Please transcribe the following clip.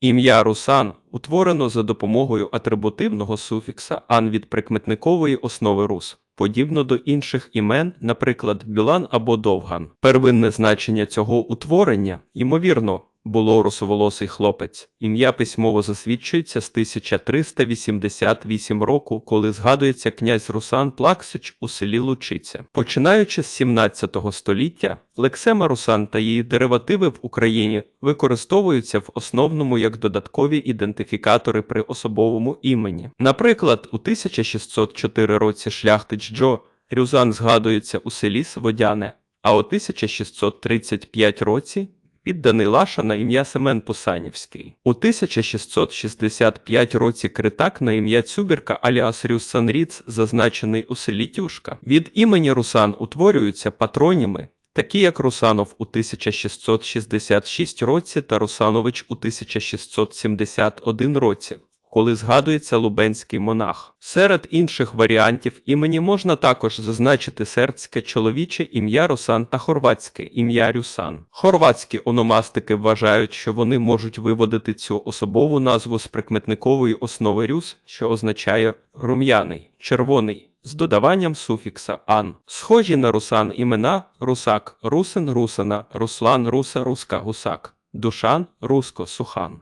Ім'я Русан утворено за допомогою атрибутивного суфікса ан від прикметникової основи рус, подібно до інших імен, наприклад, Білан або Довган. Первинне значення цього утворення, ймовірно, було русоволосий хлопець. Ім'я письмово засвідчується з 1388 року, коли згадується князь Русан Плаксич у селі Лучиця. Починаючи з 17 століття, лексема Русан та її деривативи в Україні використовуються в основному як додаткові ідентифікатори при особовому імені. Наприклад, у 1604 році шляхтич Джо Рюзан згадується у селі Сводяне, а у 1635 році підданий Лаша на ім'я Семен Пусанівський. У 1665 році критак на ім'я Цюбірка аліас Рюссанріц, зазначений у селі Тюшка. Від імені Русан утворюються патроніми, такі як Русанов у 1666 році та Русанович у 1671 році. Коли згадується лубенський монах. Серед інших варіантів імені можна також зазначити сербське чоловіче ім'я Русан та хорватське ім'я Рюсан. Хорватські ономастики вважають, що вони можуть виводити цю особову назву з прикметникової основи рюс, що означає рум'яний, червоний. З додаванням суфікса ан, схожі на русан імена русак, русин, русина, руслан, руса, руска, гусак, душан, руско, сухан.